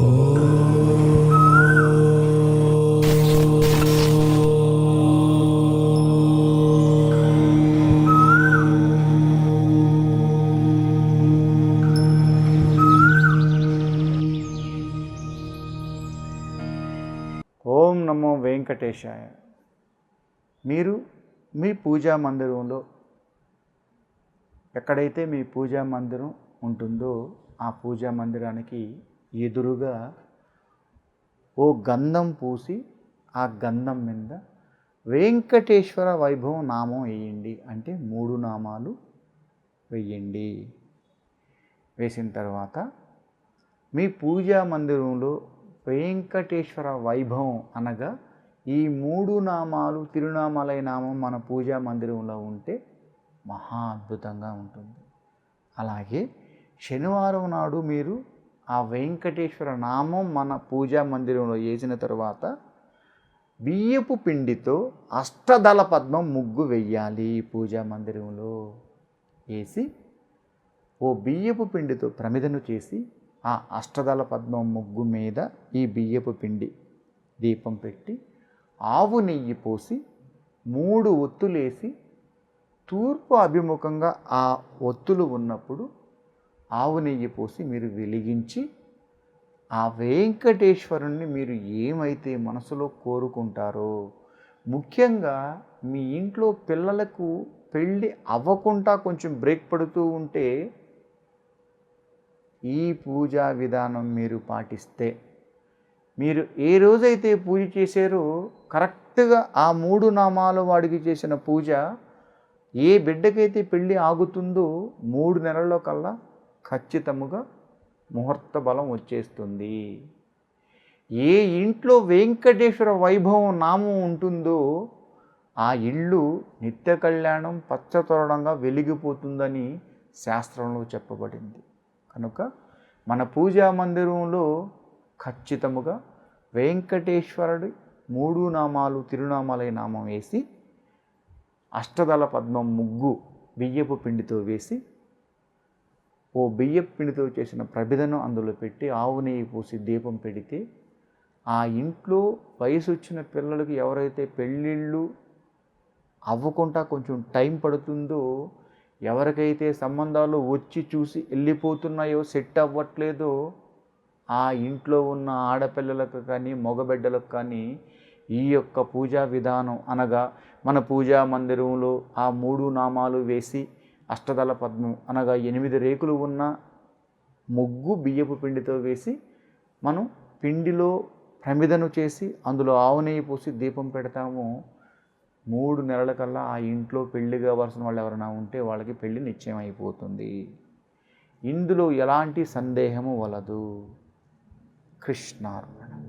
ఓం నమో వెంకటేశాయ. మీరు మీ పూజా మందిరంలో ఎక్కడైతే మీ పూజా మందిరం ఉంటుందో ఆ పూజా మందిరానికి ఎదురుగా ఓ గంధం పూసి ఆ గంధం మీద వెంకటేశ్వర వైభవం నామం వేయండి అంటే మూడు నామాలు వెయ్యండి వేసిన తర్వాత మీ పూజా మందిరంలో వెంకటేశ్వర వైభవం అనగా ఈ మూడు నామాలు తిరునామాలయ నామం మన పూజా మందిరంలో ఉంటే మహా అద్భుతంగా ఉంటుంది. అలాగే శనివారం నాడు మీరు ఆ వెంకటేశ్వర నామం మన పూజా మందిరంలో వేసిన తర్వాత బియ్యపు పిండితో అష్టదళ పద్మం ముగ్గు వెయ్యాలి ఈ పూజా మందిరంలో వేసి ఓ బియ్యపు పిండితో ప్రమిదను చేసి ఆ అష్టదళ పద్మం ముగ్గు మీద ఈ బియ్యపు పిండి దీపం పెట్టి ఆవు నెయ్యి పోసి మూడు ఒత్తులేసి తూర్పు అభిముఖంగా ఆ ఒత్తులు ఉన్నప్పుడు ఆవు నెయ్యి పోసి మీరు వెలిగించి ఆ వెంకటేశ్వరుణ్ణి మీరు ఏమైతే మనసులో కోరుకుంటారో ముఖ్యంగా మీ ఇంట్లో పిల్లలకు పెళ్ళి అవ్వకుండా కొంచెం బ్రేక్ పడుతూ ఉంటే ఈ పూజా విధానం మీరు పాటిస్తే మీరు ఏ రోజైతే పూజ చేశారో కరెక్ట్గా ఆ మూడు నామాలు వాడికి చేసిన పూజ ఏ బిడ్డకైతే పెళ్ళి ఆగుతుందో మూడు నెలల్లో కల్లా ఖచ్చితముగా ముహూర్త బలం వచ్చేస్తుంది. ఏ ఇంట్లో వెంకటేశ్వర వైభవం నామం ఉంటుందో ఆ ఇల్లు నిత్య కళ్యాణం పచ్చతోరణంగా వెలిగిపోతుందని శాస్త్రంలో చెప్పబడింది. కనుక మన పూజా మందిరంలో ఖచ్చితముగా వెంకటేశ్వరుడి మూడు నామాలు తిరునామాలై నామం వేసి అష్టదళ పద్మం ముగ్గు బియ్యపు పిండితో వేసి ఓ బియ్యపు పిండితో చేసిన ప్రభిదను అందులో పెట్టి ఆవు నెయ్యి పోసి దీపం పెడితే ఆ ఇంట్లో వయసు వచ్చిన పిల్లలకి ఎవరైతే పెళ్ళిళ్ళు అవ్వకుండా కొంచెం టైం పడుతుందో ఎవరికైతే సంబంధాలు వచ్చి చూసి వెళ్ళిపోతున్నాయో సెట్ అవ్వట్లేదో ఆ ఇంట్లో ఉన్న ఆడపిల్లలకు కానీ మగబిడ్డలకు కానీ ఈ యొక్క పూజా విధానం అనగా మన పూజా మందిరంలో ఆ మూడు నామాలు వేసి అష్టదళ పద్మం అనగా ఎనిమిది రేకులు ఉన్న ముగ్గు బియ్యపు పిండితో వేసి మనం పిండిలో ప్రమిదను చేసి అందులో ఆవు నెయ్యి పోసి దీపం పెడతాము. మూడు నెలల కల్లా ఆ ఇంట్లో పెళ్ళి కావాల్సిన వాళ్ళు ఎవరైనా ఉంటే వాళ్ళకి పెళ్ళి నిశ్చయం అయిపోతుంది. ఇందులో ఎలాంటి సందేహము వలదు? కృష్ణార్పణ.